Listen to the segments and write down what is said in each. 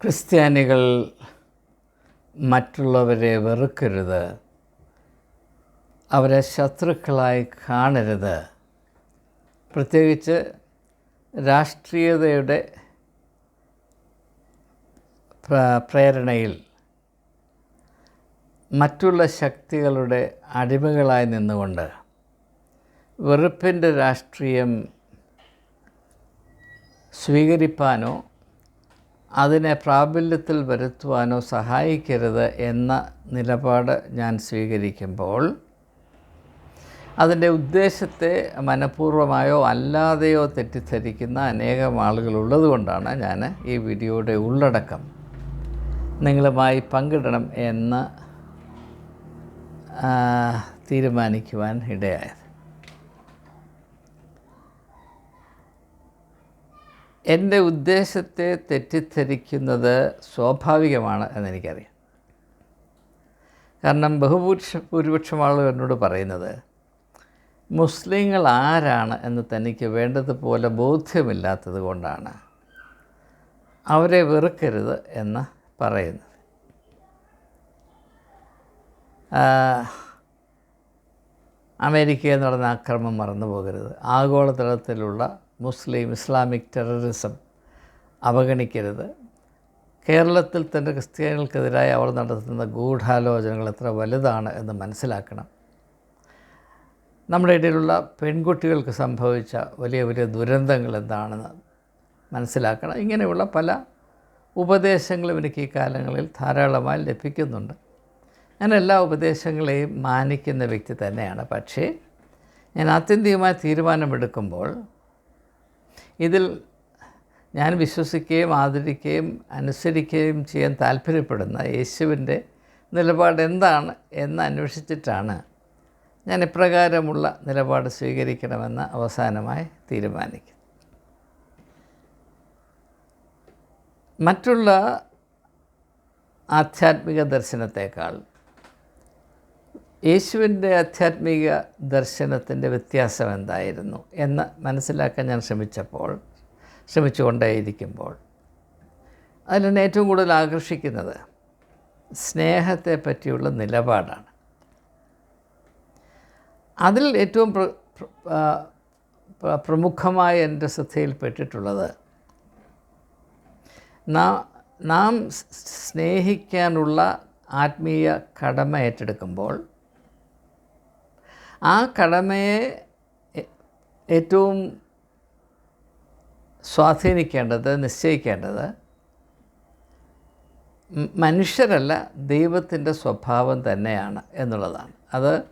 ക്രിസ്ത്യാനികൾ മറ്റുള്ളവരെ വെറുക്കരുത്. അവരെ ശത്രുക്കളായി കാണരുത്. പ്രത്യേകിച്ച് രാഷ്ട്രീയതയുടെ പ്രേരണയിൽ മറ്റുള്ള ശക്തികളുടെ അടിമകളായി നിന്നുകൊണ്ട് വെറുപ്പിന്റെ രാഷ്ട്രീയം സ്വീകരിപ്പാനോ അതിനെ പ്രാബല്യത്തിൽ വരുത്തുവാനോ സഹായിക്കരുത് എന്ന നിലപാട് ഞാൻ സ്വീകരിക്കുമ്പോൾ അതിന്റെ ഉദ്ദേശത്തെ മനഃപൂർവമായോ അല്ലാതെയോ തെറ്റിദ്ധരിക്കുന്ന അനേകം ആളുകൾ ഉള്ളതുകൊണ്ടാണ് ഞാൻ ഈ വീഡിയോയുടെ ഉള്ളടക്കം നിങ്ങളുമായി പങ്കിടണം എന്ന് തീരുമാനിക്കുവാൻ ഇടയായത്. എന്റെ ഉദ്ദേശത്തെ തെറ്റിദ്ധരിക്കുന്നത് സ്വാഭാവികമാണ് എന്നെനിക്കറിയാം. കാരണം ബഹുഭൂരിഷ ഭൂരിപക്ഷം എന്നോട് പറയുന്നത് മുസ്ലിങ്ങൾ ആരാണ് എന്ന് തനിക്ക് വേണ്ടതുപോലെ ബോധ്യമില്ലാത്തത് കൊണ്ടാണ് അവരെ വെറുക്കരുത് എന്ന് പറയുന്നത്. അമേരിക്കയിൽ നടന്ന അക്രമം മറന്നു പോകരുത് ആഗോളതലത്തിലുള്ള മുസ്ലിം ഇസ്ലാമിക് ടെററിസം അവഗണിക്കരുത്. കേരളത്തിൽ തന്നെ ക്രിസ്ത്യാനികൾക്കെതിരായി അവർ നടത്തുന്ന ഗൂഢാലോചനകൾ എത്ര വലുതാണ് എന്ന് മനസ്സിലാക്കണം. നമ്മുടെ ഇടയിലുള്ള പെൺകുട്ടികൾക്ക് സംഭവിച്ച വലിയ വലിയ ദുരന്തങ്ങൾ എന്താണെന്ന് മനസ്സിലാക്കണം. ഇങ്ങനെയുള്ള പല ഉപദേശങ്ങളും എനിക്ക് ഈ കാലങ്ങളിൽ ധാരാളമായി ലഭിക്കുന്നുണ്ട്. ഞാൻ എല്ലാ ഉപദേശങ്ങളെയും മാനിക്കുന്ന വ്യക്തി തന്നെയാണ്. പക്ഷേ ഞാൻ ആത്യന്തികമായ തീരുമാനമെടുക്കുമ്പോൾ ഇതിൽ ഞാൻ വിശ്വസിക്കുകയും ആദരിക്കുകയും അനുസരിക്കുകയും ചെയ്യാൻ താല്പര്യപ്പെടുന്ന യേശുവിന്റെ നിലപാട് എന്താണ് എന്ന് അന്വേഷിച്ചിട്ടാണ് ഞാൻ ഇപ്രകാരമുള്ള നിലപാട് സ്വീകരിക്കണമെന്ന് അവസാനമായി തീരുമാനിക്കും. മറ്റുള്ള ആധ്യാത്മിക ദർശനത്തേക്കാൾ യേശുവിന്റെ ആധ്യാത്മിക ദർശനത്തിന്റെ വ്യത്യാസം എന്തായിരുന്നു എന്ന് മനസ്സിലാക്കാൻ ഞാൻ ശ്രമിച്ചപ്പോൾ ശ്രമിച്ചുകൊണ്ടേയിരിക്കുമ്പോൾ അതിലെന്നെ ഏറ്റവും കൂടുതൽ ആകർഷിക്കുന്നത് സ്നേഹത്തെ പറ്റിയുള്ള നിലപാടാണ്. അതിൽ ഏറ്റവും പ്രമുഖമായ എന്റെ ശ്രദ്ധയിൽപ്പെട്ടിട്ടുള്ളത് നാം സ്നേഹിക്കാനുള്ള ആത്മീയ കടമ ഏറ്റെടുക്കുമ്പോൾ ആ കടമയെ ഏറ്റവും സ്വാധീനിക്കേണ്ടത് നിശ്ചയിക്കേണ്ടത് മനുഷ്യരല്ല ദൈവത്തിന്റെ സ്വഭാവം തന്നെയാണ് എന്നുള്ളതാണ്. അത്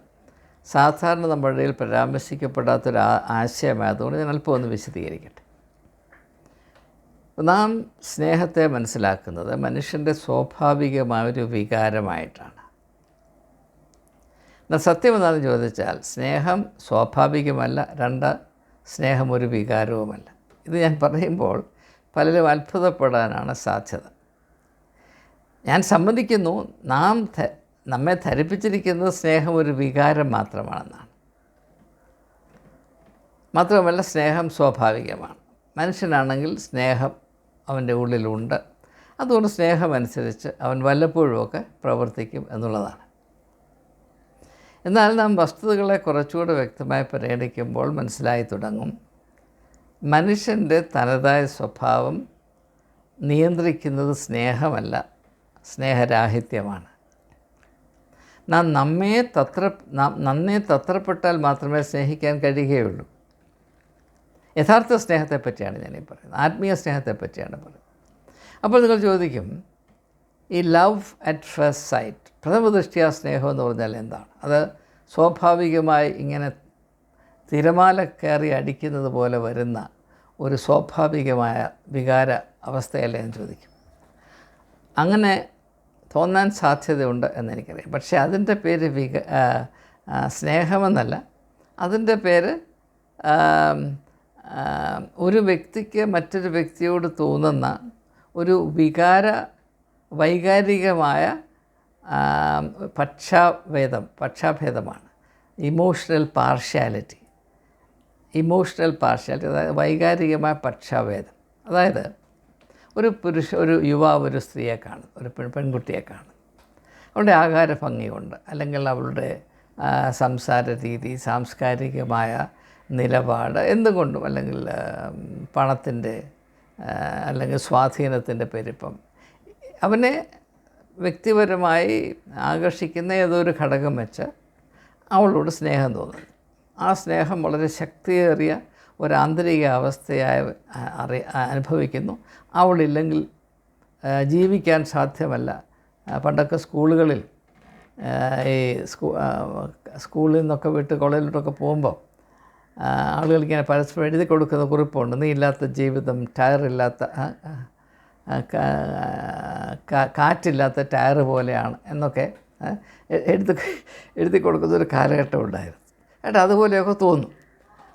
സാധാരണ നമ്മുടെ ഇടയിൽ പരാമർശിക്കപ്പെടാത്തൊരു ആശയമായതുകൊണ്ട് ഞാൻ അല്പം ഒന്ന് വിശദീകരിക്കട്ടെ. നാം സ്നേഹത്തെ മനസ്സിലാക്കുന്നത് മനുഷ്യന്റെ സ്വാഭാവികമായൊരു വികാരമായിട്ടാണ്. എന്നാൽ സത്യം എന്താണെന്ന് ചോദിച്ചാൽ സ്നേഹം സ്വാഭാവികമല്ല രണ്ട് സ്നേഹം ഒരു വികാരവുമല്ല. ഇത് ഞാൻ പറയുമ്പോൾ പലരും അത്ഭുതപ്പെടാനാണ് സാധ്യത. ഞാൻ സമ്മതിക്കുന്നു നാം നമ്മെ ധരിപ്പിച്ചിരിക്കുന്നത് സ്നേഹം ഒരു വികാരം മാത്രമാണെന്നാണ്. മാത്രമല്ല സ്നേഹം സ്വാഭാവികമാണ്. മനുഷ്യനാണെങ്കിൽ സ്നേഹം അവന്റെ ഉള്ളിലുണ്ട്. അതുകൊണ്ട് സ്നേഹമനുസരിച്ച് അവൻ വല്ലപ്പോഴുമൊക്കെ പ്രവർത്തിക്കും എന്നുള്ളതാണ്. എന്നാൽ നാം വസ്തുതകളെ കുറച്ചുകൂടെ വ്യക്തമായി പരിഗണിക്കുമ്പോൾ മനസ്സിലായി തുടങ്ങും. മനുഷ്യന്റെ തനതായ സ്വഭാവം നിയന്ത്രിക്കുന്നത് സ്നേഹമല്ല സ്നേഹരാഹിത്യമാണ്. നാം നമ്മെ തത്ര നന്നേ തത്രപ്പെട്ടാൽ മാത്രമേ സ്നേഹിക്കാൻ കഴിയുകയുള്ളൂ. യഥാർത്ഥ സ്നേഹത്തെപ്പറ്റിയാണ് ഞാനീ പറയുന്നത്. ആത്മീയ സ്നേഹത്തെപ്പറ്റിയാണ് പറയുന്നത്. അപ്പോൾ നിങ്ങൾ ചോദിക്കും ഈ ലവ് അറ്റ് ഫസ്റ്റ് സൈറ്റ് പ്രഥമ ദൃഷ്ടിയ സ്നേഹം എന്ന് പറഞ്ഞാൽ എന്താണ്? അത് സ്വാഭാവികമായി ഇങ്ങനെ തിരമാല കയറി അടിക്കുന്നത് പോലെ വരുന്ന ഒരു സ്വാഭാവികമായ വികാര അവസ്ഥയല്ലേ എന്ന് ചോദിക്കും. അങ്ങനെ തോന്നാൻ സാധ്യതയുണ്ട് എന്നെനിക്കറിയാം. പക്ഷേ അതിന്റെ പേര് വിക സ്നേഹമെന്നല്ല. അതിന്റെ പേര് ഒരു വ്യക്തിക്ക് മറ്റൊരു വ്യക്തിയോട് തോന്നുന്ന ഒരു വികാര വൈകാരികമായ പക്ഷാഭേദം പക്ഷാഭേദമാണ്. ഇമോഷണൽ പാർഷ്യാലിറ്റി ഇമോഷണൽ പാർഷ്യാലിറ്റി അതായത് വൈകാരികമായ പക്ഷാഭേദം. അതായത് ഒരു പുരുഷ ഒരു യുവാവ് ഒരു സ്ത്രീയെ കാണും ഒരു പെൺ പെൺകുട്ടിയെ കാണും അവളുടെ ആകാര ഭംഗിയുണ്ട് അല്ലെങ്കിൽ അവളുടെ സംസാര രീതി സാംസ്കാരികമായ നിലപാട് എന്തുകൊണ്ടും അല്ലെങ്കിൽ പണത്തിന്റെ അല്ലെങ്കിൽ സ്വാധീനത്തിന്റെ പെരുപ്പം. അവനെ വ്യക്തിപരമായി ആകർഷിക്കുന്ന ഏതോ ഒരു ഘടകം വെച്ച് അവളോട് സ്നേഹം തോന്നുന്നു. ആ സ്നേഹം വളരെ ശക്തിയേറിയ ഒരു ആന്തരിക അവസ്ഥയായി അറി അനുഭവിക്കുന്നു. അവളില്ലെങ്കിൽ ജീവിക്കാൻ സാധ്യമല്ല. പണ്ടൊക്കെ സ്കൂളുകളിൽ ഈ സ്കൂ സ്കൂളിൽ നിന്നൊക്കെ വിട്ട് കോളേജിലോട്ടൊക്കെ പോകുമ്പോൾ ആളുകൾക്ക് ഇങ്ങനെ പരസ്പരം എഴുതി കൊടുക്കുന്ന കുറിപ്പുണ്ട്. നീ ഇല്ലാത്ത ജീവിതം ടയറില്ലാത്ത കാറ്റില്ലാത്ത ടയർ പോലെയാണ് എന്നൊക്കെ എഴുതി എഴുതി കൊടുക്കുന്ന ഒരു കാലഘട്ടം ഉണ്ടായിരുന്നു. ഏട്ടാ അതുപോലെയൊക്കെ തോന്നും.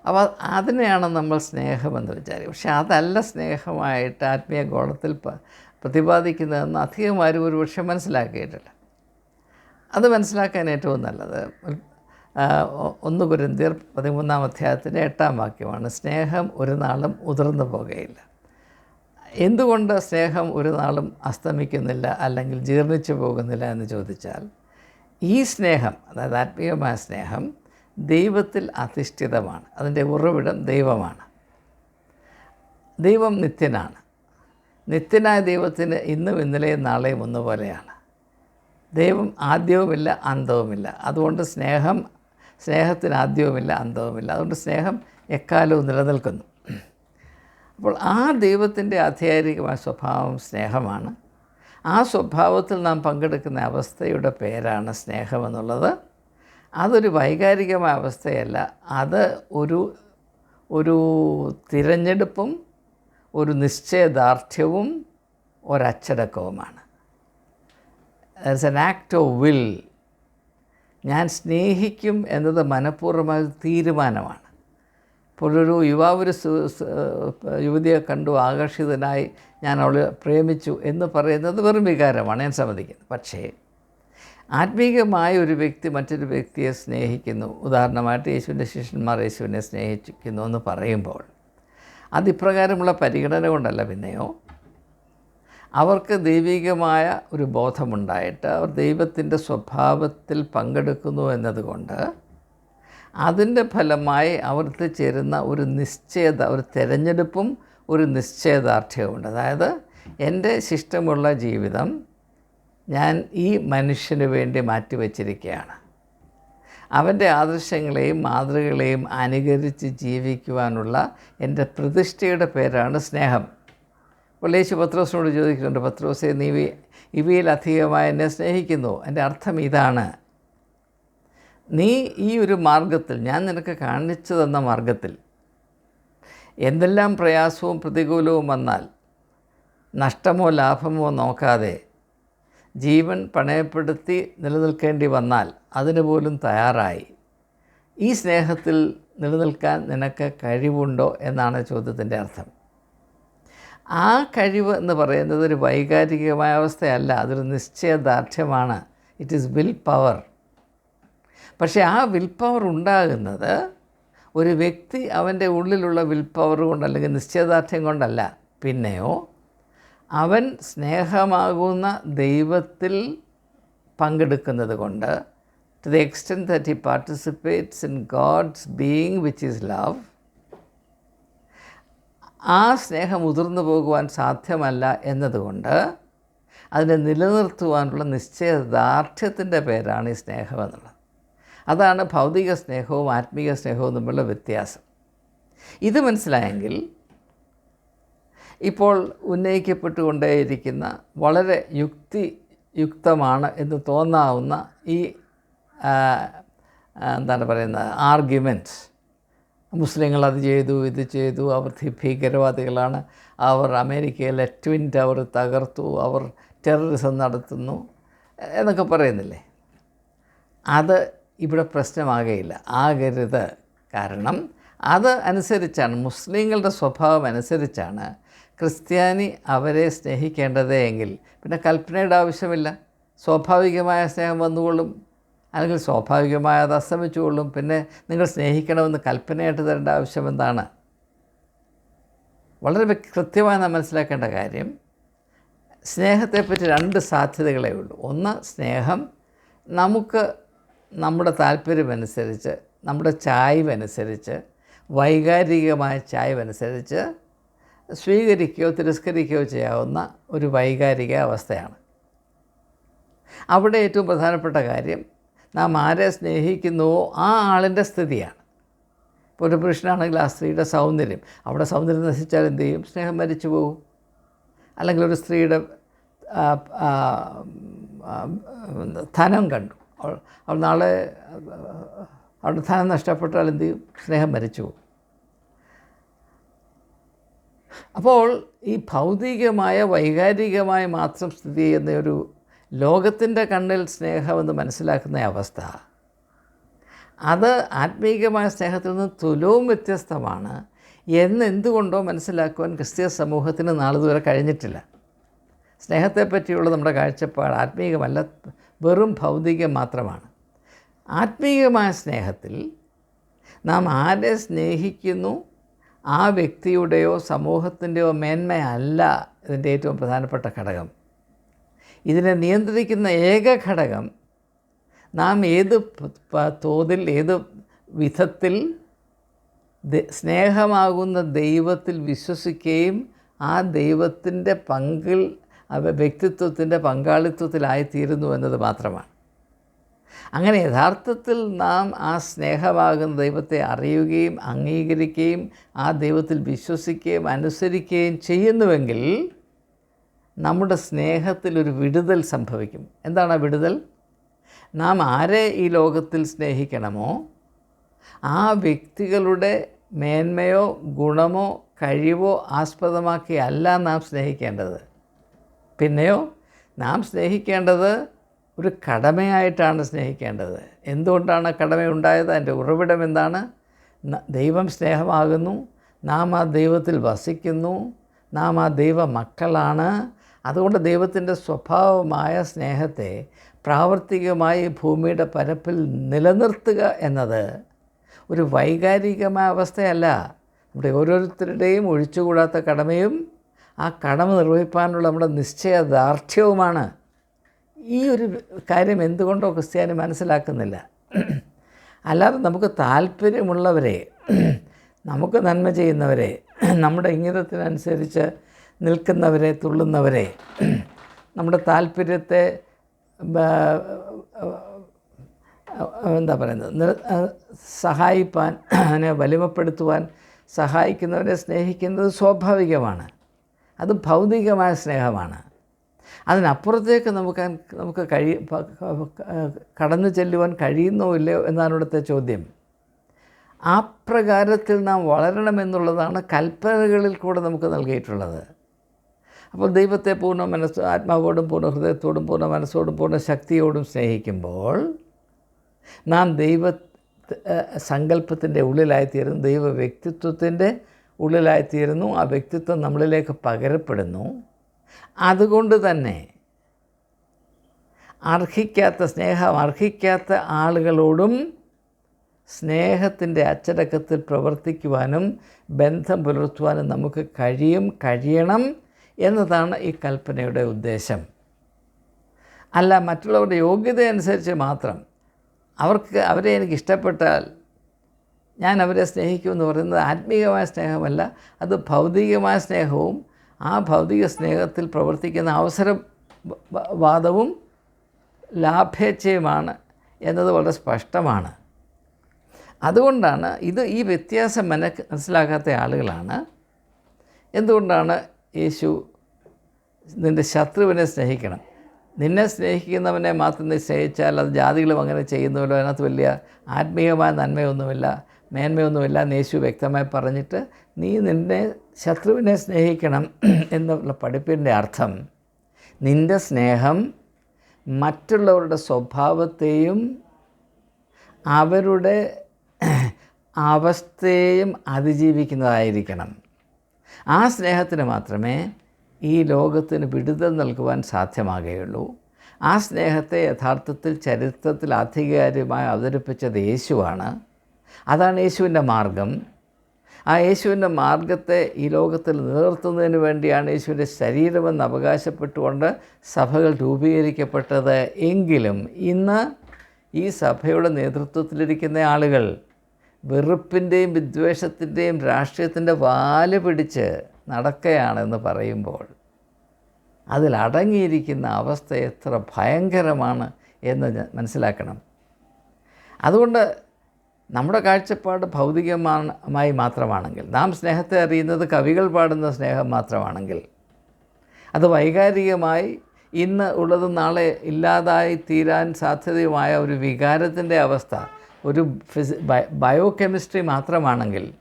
അപ്പോൾ അതിനെയാണ് നമ്മൾ സ്നേഹമെന്ന് വിചാരിക്കും പക്ഷെ അതല്ല സ്നേഹമായിട്ട് ആത്മീയ ഗോളത്തിൽ പ്രതിപാദിക്കുന്നതെന്ന് അധികം ആരും ഒരു പക്ഷേ മനസ്സിലാക്കിയിട്ടില്ല. അത് മനസ്സിലാക്കാൻ ഏറ്റവും നല്ലത് ഒന്ന് കുരിന്തിയർ പതിമൂന്നാം അധ്യായത്തിന്റെ എട്ടാം വാക്യമാണ് സ്നേഹം ഒരു നാളും ഉതിർന്നു പോകുകയില്ല. എന്തുകൊണ്ട് സ്നേഹം ഒരു നാളും അസ്തമിക്കുന്നില്ല അല്ലെങ്കിൽ ജീർണിച്ചു പോകുന്നില്ല എന്ന് ചോദിച്ചാൽ ഈ സ്നേഹം അതായത് ആത്മീയമായ സ്നേഹം ദൈവത്തിൽ അധിഷ്ഠിതമാണ്. അതിന്റെ ഉറവിടം ദൈവമാണ്. ദൈവം നിത്യനാണ്. നിത്യനായ ദൈവത്തിന് ഇന്നും ഇന്നലെയും നാളെയും ഒന്നുപോലെയാണ്. ദൈവം ആദ്യവുമില്ല അന്തവുമില്ല അതുകൊണ്ട് സ്നേഹം സ്നേഹത്തിന് ആദ്യവുമില്ല അന്തവുമില്ല അതുകൊണ്ട് സ്നേഹം എക്കാലവും നിലനിൽക്കുന്നു. അപ്പോൾ ആ ദൈവത്തിന്റെ ആധികാരികമായ സ്വഭാവം സ്നേഹമാണ്. ആ സ്വഭാവത്തിൽ നാം പങ്കെടുക്കുന്ന അവസ്ഥയുടെ പേരാണ് സ്നേഹമെന്നുള്ളത്. അതൊരു വൈകാരികമായ അവസ്ഥയല്ല. അത് ഒരു ഒരു തിരഞ്ഞെടുപ്പും ഒരു നിശ്ചയദാർഢ്യവും ഒരച്ചടക്കവുമാണ്. As an act of will ഞാൻ സ്നേഹിക്കും എന്നത് മനഃപൂർവമായ തീരുമാനമാണ്. ഇപ്പോൾ ഒരു യുവാവ് ഒരു യുവതിയെ കണ്ടു ആകർഷിതനായി ഞാൻ അവളെ പ്രേമിച്ചു എന്ന് പറയുന്നത് വെറും വികാരമാണ് ഞാൻ സമ്മതിക്കുന്നത് പക്ഷേ ആത്മീകമായ ഒരു വ്യക്തി മറ്റൊരു വ്യക്തിയെ സ്നേഹിക്കുന്നു. ഉദാഹരണമായിട്ട് യേശുവിന്റെ ശിഷ്യന്മാർ യേശുവിനെ സ്നേഹിക്കുന്നു എന്ന് പറയുമ്പോൾ അതിപ്രകാരമുള്ള പരിഗണന കൊണ്ടല്ല പിന്നെയോ? അവർക്ക് ദൈവികമായ ഒരു ബോധമുണ്ടായിട്ട് അവർ ദൈവത്തിന്റെ സ്വഭാവത്തിൽ പങ്കെടുക്കുന്നു എന്നതുകൊണ്ട് അതിന്റെ ഫലമായി അവർക്ക് ചേരുന്ന ഒരു നിശ്ചയത ഒരു തിരഞ്ഞെടുപ്പും ഒരു നിശ്ചയദാർഢ്യവുമുണ്ട്. അതായത് എന്റെ ശിഷ്ടമുള്ള ജീവിതം ഞാൻ ഈ മനുഷ്യന് വേണ്ടി മാറ്റിവെച്ചിരിക്കുകയാണ്. അവന്റെ ആദർശങ്ങളെയും മാതൃകളെയും അനുകരിച്ച് ജീവിക്കുവാനുള്ള എന്റെ പ്രതിഷ്ഠയുടെ പേരാണ് സ്നേഹം. അപ്പോൾ യേശു പത്രോസിനോട് ചോദിക്കുന്നുണ്ട് പത്രോസെ നീ ഇവയിൽ ഇവയിലധികമായി എന്നെ സ്നേഹിക്കുന്നു. എന്റെ അർത്ഥം ഇതാണ്. നീ ഈ ഒരു മാർഗത്തിൽ ഞാൻ നിനക്ക് കാണിച്ചു തന്ന മാർഗത്തിൽ എന്തെല്ലാം പ്രയാസവും പ്രതികൂലവും വന്നാൽ നഷ്ടമോ ലാഭമോ നോക്കാതെ ജീവൻ പണയപ്പെടുത്തി നിലനിൽക്കേണ്ടി വന്നാൽ അതിന് പോലും തയ്യാറായി. ഈ സ്നേഹത്തിൽ നിലനിൽക്കാൻ നിനക്ക് കഴിവുണ്ടോ എന്നാണ് ചോദ്യത്തിന്റെ അർത്ഥം. ആ കഴിവ് എന്ന് പറയുന്നത് ഒരു വൈകാരികമായ അവസ്ഥയല്ല അതൊരു നിശ്ചയദാർഢ്യമാണ്. ഇറ്റ് ഈസ് വിൽ പവർ പക്ഷേ ആ വിൽ പവർ ഉണ്ടാകുന്നത് ഒരു വ്യക്തി അവന്റെ ഉള്ളിലുള്ള വിൽ പവർ കൊണ്ട് അല്ലെങ്കിൽ നിശ്ചയദാർഢ്യം കൊണ്ടല്ല. പിന്നെയോ അവൻ സ്നേഹമാകുന്ന ദൈവത്തിൽ പങ്കെടുക്കുന്നത് കൊണ്ട് to the extent that he participates in God's being which is love ആ സ്നേഹം ഉതിർന്നു പോകുവാൻ സാധ്യമല്ല എന്നതുകൊണ്ട് അതിനെ നിലനിർത്തുവാനുള്ള നിശ്ചയദാർഢ്യത്തിന്റെ പേരാണ് ഈ സ്നേഹം എന്നുള്ളത്. അതാണ് ഭൗതിക സ്നേഹവും ആത്മീയ സ്നേഹവും തമ്മിലുള്ള വ്യത്യാസം. ഇത് മനസ്സിലായെങ്കിൽ ഇപ്പോൾ ഉന്നയിക്കപ്പെട്ടുകൊണ്ടേയിരിക്കുന്ന വളരെ യുക്തി യുക്തമാണ് എന്ന് തോന്നാവുന്ന ഈ എന്താണ് പറയുന്നത് ആർഗ്യുമെന്റ്സ് മുസ്ലിങ്ങൾ അത് ചെയ്തു ഇത് ചെയ്തു അവർ ഭീകരവാദികളാണ് അവർ അമേരിക്കയിലെ ട്വിൻ ടവർ തകർത്തു അവർ ടെററിസം നടത്തുന്നു എന്നൊക്കെ പറയുന്നില്ലേ? അത് ഇവിടെ പ്രശ്നമാകുകയില്ല ആകരുത്. കാരണം അത് അനുസരിച്ചാണ് മുസ്ലിങ്ങളുടെ സ്വഭാവം അനുസരിച്ചാണ് ക്രിസ്ത്യാനി അവരെ സ്നേഹിക്കേണ്ടതേ എങ്കിൽ പിന്നെ കൽപ്പനയുടെ ആവശ്യമില്ല. സ്വാഭാവികമായ സ്നേഹം വന്നുകൊള്ളും. അല്ലെങ്കിൽ സ്വാഭാവികമായ അത് അസ്തമിച്ചുകൊള്ളും പിന്നെ നിങ്ങൾ സ്നേഹിക്കണമെന്ന് കൽപ്പനയായിട്ട് തരേണ്ട ആവശ്യം എന്താണ്? വളരെ കൃത്യമായി നാം മനസ്സിലാക്കേണ്ട കാര്യം സ്നേഹത്തെപ്പറ്റി രണ്ട് സാധ്യതകളേ ഉള്ളൂ. ഒന്ന് സ്നേഹം. നമുക്ക് നമ്മുടെ താല്പര്യമനുസരിച്ച് നമ്മുടെ ചായ്വനുസരിച്ച് വൈകാരികമായ ചായ്വനുസരിച്ച് സ്വീകരിക്കുകയോ തിരസ്കരിക്കുകയോ ചെയ്യാവുന്ന ഒരു വൈകാരിക അവസ്ഥയാണ്. അവിടെ ഏറ്റവും പ്രധാനപ്പെട്ട കാര്യം നാം ആരെ സ്നേഹിക്കുന്നുവോ ആ ആളിന്റെ സ്ഥിതിയാണ്. ഇപ്പോൾ ഒരു പുരുഷനാണെങ്കിൽ ആ സ്ത്രീയുടെ സൗന്ദര്യം അവിടെ സൗന്ദര്യം നശിച്ചാൽ എന്ത് ചെയ്യും? സ്നേഹം മരിച്ചു പോകും. അല്ലെങ്കിൽ ഒരു സ്ത്രീയുടെ ധനം കണ്ടു. അവൾ അവൾ നാളെ അവളുടെ ധനം നഷ്ടപ്പെട്ടാൽ എന്ത് ചെയ്യും? സ്നേഹം മരിച്ചു അപ്പോൾ ഈ ഭൗതികമായ വൈകാരികമായ മാത്രം സ്ഥിതി ചെയ്യുന്ന ഒരു ലോകത്തിന്റെ കണ്ണിൽ സ്നേഹമെന്ന് മനസ്സിലാക്കുന്ന അവസ്ഥ അത് ആത്മീയമായ സ്നേഹത്തിൽ നിന്ന് തുലവും വ്യത്യസ്തമാണ് എന്ന് എന്തുകൊണ്ടോ മനസ്സിലാക്കുവാൻ ക്രിസ്ത്യ സമൂഹത്തിന് നാളിതുവരെ കഴിഞ്ഞിട്ടില്ല. സ്നേഹത്തെപ്പറ്റിയുള്ള നമ്മുടെ കാഴ്ചപ്പാട് ആത്മീയമല്ല വെറും ഭൗതികം മാത്രമാണ്. ആത്മീയമായ സ്നേഹത്തിൽ നാം ആരെ സ്നേഹിക്കുന്നു? ആ വ്യക്തിയുടെയോ സമൂഹത്തിന്റെയോ മേന്മയല്ല ഇതിന്റെ ഏറ്റവും പ്രധാനപ്പെട്ട ഘടകം. ഇതിനെ നിയന്ത്രിക്കുന്ന ഏക ഘടകം നാം ഏത് തോതിൽ ഏത് വിധത്തിൽ സ്നേഹമാകുന്ന ദൈവത്തിൽ വിശ്വസിക്കുകയും ആ ദൈവത്തിന്റെ പങ്കിൽ അവ വ്യക്തിത്വത്തിന്റെ പങ്കാളിത്വത്തിലായിത്തീരുന്നു എന്നത് മാത്രമാണ്. അങ്ങനെ യഥാർത്ഥത്തിൽ നാം ആ സ്നേഹമാകുന്ന ദൈവത്തെ അറിയുകയും അംഗീകരിക്കുകയും ആ ദൈവത്തിൽ വിശ്വസിക്കുകയും അനുസരിക്കുകയും ചെയ്യുന്നുവെങ്കിൽ നമ്മുടെ സ്നേഹത്തിലൊരു വിടുതൽ സംഭവിക്കും. എന്താണ് ആ വിടുതൽ? നാം ആരെ ഈ ലോകത്തിൽ സ്നേഹിക്കണമോ? ആ വ്യക്തികളുടെ മേന്മയോ ഗുണമോ കഴിവോ ആസ്പദമാക്കിയല്ല നാം സ്നേഹിക്കേണ്ടത്. പിന്നെയോ നാം സ്നേഹിക്കേണ്ടത് ഒരു കടമയായിട്ടാണ് സ്നേഹിക്കേണ്ടത്. എന്തുകൊണ്ടാണ് കടമയുണ്ടായത് അതിന്റെ ഉറവിടം എന്താണ്? ദൈവം സ്നേഹമാകുന്നു. നാം ആ ദൈവത്തിൽ വസിക്കുന്നു. നാം ആ ദൈവ മക്കളാണ് അതുകൊണ്ട് ദൈവത്തിന്റെ സ്വഭാവമായ സ്നേഹത്തെ പ്രാവർത്തികമായി ഭൂമിയുടെ പരപ്പിൽ നിലനിർത്തുക എന്നത് ഒരു വൈകാരികമായ അവസ്ഥയല്ല. നമ്മുടെ ഓരോരുത്തരുടെയും ഒഴിച്ചുകൂടാത്ത കടമയും ആ കടമ നിർവഹിക്കാനുള്ള നമ്മുടെ നിശ്ചയദാർഢ്യവുമാണ് ഈ ഒരു കാര്യം എന്തുകൊണ്ടോ ക്രിസ്ത്യാനി മനസ്സിലാക്കുന്നില്ല. അല്ലാതെ നമുക്ക് താല്പര്യമുള്ളവരെ നമുക്ക് നന്മ ചെയ്യുന്നവരെ നമ്മുടെ ഇംഗിതത്തിനനുസരിച്ച് നിൽക്കുന്നവരെ തുള്ളുന്നവരെ നമ്മുടെ താല്പര്യത്തെ എന്താ പറയുന്നത് സഹായിപ്പാൻ അതിനെ വലിമപ്പെടുത്തുവാൻ സഹായിക്കുന്നവരെ സ്നേഹിക്കുന്നത് സ്വാഭാവികമാണ്. അത് ഭൗതികമായ സ്നേഹമാണ്. അതിനപ്പുറത്തേക്ക് നമുക്ക് നമുക്ക് കഴി കടന്നു ചെല്ലുവാൻ കഴിയുന്നോ ഇല്ലയോ എന്നാണ് ഇവിടുത്തെ ചോദ്യം. ആ പ്രകാരത്തിൽ നാം വളരണമെന്നുള്ളതാണ് കൽപ്പനകളിൽ കൂടെ നമുക്ക് നൽകിയിട്ടുള്ളത്. അപ്പോൾ ദൈവത്തെ പൂർണ മനസ്സ് ആത്മാവോടും പൂർണ ഹൃദയത്തോടും പൂർണ മനസ്സോടും പൂർണ ശക്തിയോടും സ്നേഹിക്കുമ്പോൾ നാം ദൈവ സങ്കല്പത്തിന്റെ ഉള്ളിലായിത്തീരുന്ന. ദൈവ വ്യക്തിത്വത്തിന്റെ ഉള്ളിലായിത്തീരുന്നു ആ വ്യക്തിത്വം നമ്മളിലേക്ക് പകരപ്പെടുന്നു. അതുകൊണ്ട് തന്നെ അർഹിക്കാത്ത സ്നേഹം അർഹിക്കാത്ത ആളുകളോടും സ്നേഹത്തിന്റെ അച്ചടക്കത്തിൽ പ്രവർത്തിക്കുവാനും ബന്ധം പുലർത്തുവാനും നമുക്ക് കഴിയും കഴിയണം എന്നതാണ് ഈ കൽപ്പനയുടെ ഉദ്ദേശം. അല്ല മറ്റുള്ളവരുടെ യോഗ്യത അനുസരിച്ച് മാത്രം. അവർക്ക് അവരെ എനിക്ക് ഇഷ്ടപ്പെട്ടാൽ ഞാൻ അവരെ സ്നേഹിക്കുമെന്ന് പറയുന്നത് ആത്മീയമായ സ്നേഹമല്ല അത് ഭൗതികമായ സ്നേഹവും ആ ഭൗതിക സ്നേഹത്തിൽ പ്രവർത്തിക്കുന്ന അവസര വാദവും ലാഭേച്ഛയുമാണ് എന്നത് വളരെ സ്പഷ്ടമാണ്. അതുകൊണ്ടാണ് ഇത് ഈ വ്യത്യാസം മന മനസ്സിലാക്കാത്ത ആളുകളാണ്. എന്തുകൊണ്ടാണ് യേശു നിന്റെ ശത്രുവിനെ സ്നേഹിക്കണം? നിന്നെ സ്നേഹിക്കുന്നവനെ മാത്രം നീ സ്നേഹിച്ചാൽ അത് ജാതികളും അങ്ങനെ ചെയ്യുന്നുവല്ലോ അതിനകത്ത് വലിയ ആത്മീയമായ നന്മയൊന്നുമില്ല. മേന്മയൊന്നുമില്ല. യേശു വ്യക്തമായി പറഞ്ഞിട്ട് നീ നിന്റെ ശത്രുവിനെ സ്നേഹിക്കണം എന്നുള്ള പഠിപ്പിന്റെ അർത്ഥം നിന്റെ സ്നേഹം മറ്റുള്ളവരുടെ സ്വഭാവത്തെയും അവരുടെ അവസ്ഥയെയും അതിജീവിക്കുന്നതായിരിക്കണം. ആ സ്നേഹത്തിന് മാത്രമേ ഈ ലോകത്തിന് വിടുതൽ നൽകുവാൻ സാധ്യമാകുകയുള്ളൂ. ആ സ്നേഹത്തെ യഥാർത്ഥത്തിൽ ചരിത്രത്തിൽ ആധികാരികമായി അവതരിപ്പിച്ചത് യേശുവാണ്. അതാണ് യേശുവിന്റെ മാർഗം. ആ യേശുവിന്റെ മാർഗത്തെ ഈ ലോകത്തിൽ നിലനിർത്തുന്നതിന് വേണ്ടിയാണ് യേശുവിന്റെ ശരീരമെന്ന് അവകാശപ്പെട്ടുകൊണ്ട് സഭകൾ രൂപീകരിക്കപ്പെട്ടത്. എങ്കിലും ഇന്ന് ഈ സഭയുടെ നേതൃത്വത്തിലിരിക്കുന്ന ആളുകൾ വെറുപ്പിന്റെയും വിദ്വേഷത്തിന്റെയും രാഷ്ട്രീയത്തിന്റെ വാൽ പിടിച്ച് നടക്കുകയാണെന്ന് പറയുമ്പോൾ അതിലടങ്ങിയിരിക്കുന്ന അവസ്ഥ എത്ര ഭയങ്കരമാണ് എന്ന് മനസ്സിലാക്കണം. അതുകൊണ്ട് നമ്മുടെ കാഴ്ചപ്പാട് ഭൗതികമായി മാത്രമാണെങ്കിൽ നാം സ്നേഹത്തെ അറിയുന്നത് കവികൾ പാടുന്ന സ്നേഹം മാത്രമാണെങ്കിൽ അത് വൈകാരികമായി ഇന്ന് ഉള്ളത് നാളെ ഇല്ലാതായി തീരാൻ സാധ്യതയുമായ ഒരു വികാരത്തിന്റെ അവസ്ഥ ഒരു ഫിസി ബയോ കെമിസ്ട്രി മാത്രമാണെങ്കിൽ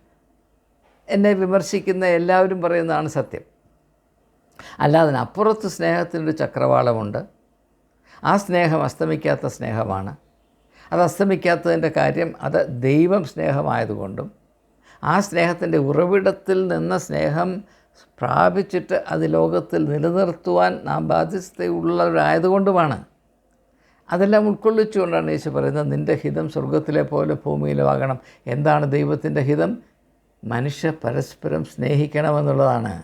എന്നെ വിമർശിക്കുന്ന എല്ലാവരും പറയുന്നതാണ് സത്യം. അല്ലാതെ അപ്പുറത്ത് സ്നേഹത്തിനൊരു ചക്രവാളമുണ്ട്. ആ സ്നേഹം അസ്തമിക്കാത്ത സ്നേഹമാണ്. അത് അസ്തമിക്കാത്തതിന്റെ കാര്യം അത് ദൈവം സ്നേഹമായതുകൊണ്ടും ആ സ്നേഹത്തിന്റെ ഉറവിടത്തിൽ നിന്ന സ്നേഹം പ്രാപിച്ചിട്ട് അത് ലോകത്തിൽ നിലനിർത്തുവാൻ നാം ബാധ്യതയുള്ളവരായതുകൊണ്ടുമാണ്. അതെല്ലാം ഉൾക്കൊള്ളിച്ചുകൊണ്ടാണ് യേശു പറയുന്നത് നിന്റെ ഹിതം സ്വർഗത്തിലെ പോലെ ഭൂമിയിലുമാകണം എന്താണ് ദൈവത്തിന്റെ ഹിതം? മനുഷ്യ പരസ്പരം സ്നേഹിക്കണമെന്നുള്ളതാണ്.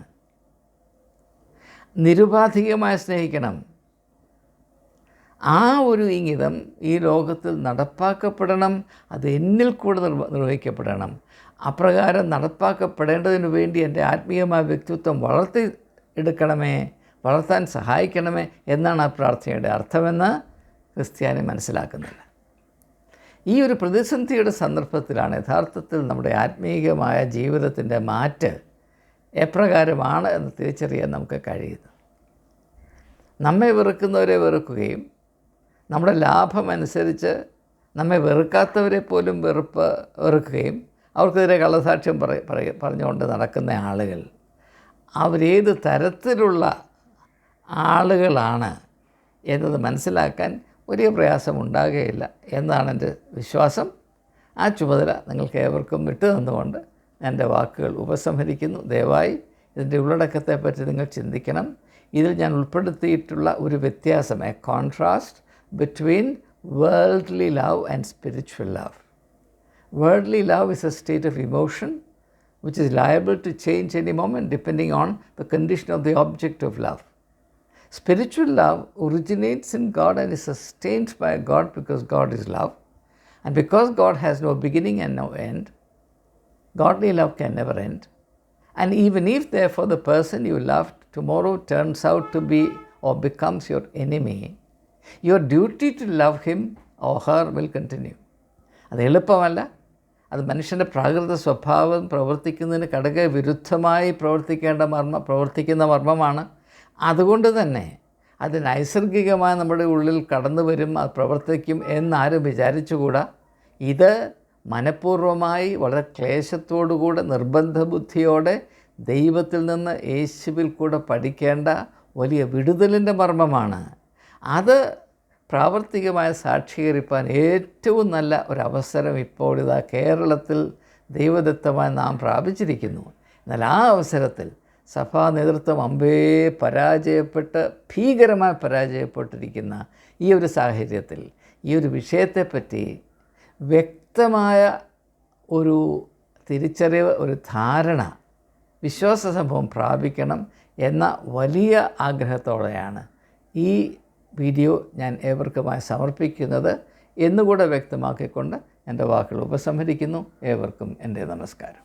നിരുപാധികമായി സ്നേഹിക്കണം. ആ ഒരു ഇംഗിതം ഈ ലോകത്തിൽ നടപ്പാക്കപ്പെടണം അത് എന്നിൽ കൂടെ നിർവ നിർവഹിക്കപ്പെടണം. അപ്രകാരം നടപ്പാക്കപ്പെടേണ്ടതിന് വേണ്ടി എന്റെ ആത്മീയമായ വ്യക്തിത്വം വളർത്തി എടുക്കണമേ വളർത്താൻ സഹായിക്കണമേ എന്നാണ് ആ പ്രാർത്ഥനയുടെ അർത്ഥമെന്ന് ക്രിസ്ത്യാനി മനസ്സിലാക്കുന്നില്ല. ഈ ഒരു പ്രതിസന്ധിയുടെ സന്ദർഭത്തിലാണ് യഥാർത്ഥത്തിൽ നമ്മുടെ ആത്മീയമായ ജീവിതത്തിന്റെ മാറ്റ് എപ്രകാരമാണ് എന്ന് തിരിച്ചറിയാൻ നമുക്ക് കഴിയുന്നത്. നമ്മെ വെറുക്കുന്നവരെ വെറുക്കുകയും നമ്മുടെ ലാഭമനുസരിച്ച് നമ്മെ വെറുക്കാത്തവരെ പോലും വെറുപ്പ് വെറുക്കുകയും അവർക്കെതിരെ കള്ളസാക്ഷ്യം പറ പറഞ്ഞുകൊണ്ട് നടക്കുന്ന ആളുകൾ. അവരേത് തരത്തിലുള്ള ആളുകളാണ് എന്നത് മനസ്സിലാക്കാൻ വലിയ പ്രയാസമുണ്ടാകുകയില്ല എന്നാണ് എന്റെ വിശ്വാസം. ആ ചുമതല നിങ്ങൾക്ക് ഏവർക്കും വിട്ടു തന്നുകൊണ്ട് എന്റെ വാക്കുകൾ ഉപസംഹരിക്കുന്നു. ദയവായി ഇതിന്റെ ഉള്ളടക്കത്തെപ്പറ്റി നിങ്ങൾ ചിന്തിക്കണം. ഇതിൽ ഞാൻ ഉൾപ്പെടുത്തിയിട്ടുള്ള ഒരു വ്യത്യാസം a contrast between worldly love and spiritual love. Worldly love is a state of emotion which is liable to change any moment depending on the condition of the object of love. Spiritual love originates in God and is sustained by God because God is love. And because God has no beginning and no end, godly love can never end. And even if, therefore, the person you loved tomorrow turns out to be or becomes your enemy, your duty to love him or her will continue അത് എളുപ്പമല്ല. അത് മനുഷ്യന്റെ പ്രാകൃത സ്വഭാവം പ്രവർത്തിക്കുന്നതിന് ഘടക വിരുദ്ധമായി പ്രവർത്തിക്കേണ്ട മർമ്മ പ്രവർത്തിക്കുന്ന മർമ്മമാണ്. അതുകൊണ്ട് തന്നെ അത് നൈസർഗികമായി നമ്മുടെ ഉള്ളിൽ കടന്നു വരും അത് പ്രവർത്തിക്കും എന്നാരും വിചാരിച്ചുകൂടാ. ഇത് മനഃപൂർവമായി വളരെ ക്ലേശത്തോടുകൂടെ നിർബന്ധ ബുദ്ധിയോടെ ദൈവത്തിൽ നിന്ന് യേശുവിൽ കൂടെ പഠിക്കേണ്ട വലിയ വിടുതലിന്റെ മർമ്മമാണ്. അത് പ്രാവർത്തികമായി സാക്ഷീകരിപ്പാൻ ഏറ്റവും നല്ല ഒരവസരം ഇപ്പോൾ ഇതാ കേരളത്തിൽ ദൈവദത്തമായി നാം പ്രാപിച്ചിരിക്കുന്നു. എന്നാൽ ആ അവസരത്തിൽ സഭാ നേതൃത്വം അമ്പേ പരാജയപ്പെട്ട് ഭീകരമായി പരാജയപ്പെട്ടിരിക്കുന്ന ഈ ഒരു സാഹചര്യത്തിൽ ഈ ഒരു വിഷയത്തെപ്പറ്റി വ്യക്തമായ ഒരു തിരിച്ചറിവ് ഒരു ധാരണ വിശ്വാസ സംഭവം പ്രാപിക്കണം എന്ന വലിയ ആഗ്രഹത്തോടെയാണ് ഈ വീഡിയോ ഞാൻ ഏവർക്കുമായി സമർപ്പിക്കുന്നത് എന്നുകൂടെ വ്യക്തമാക്കിക്കൊണ്ട് എന്റെ വാക്കുകൾ ഉപസംഹരിക്കുന്നു. ഏവർക്കും എന്റെ നമസ്കാരം.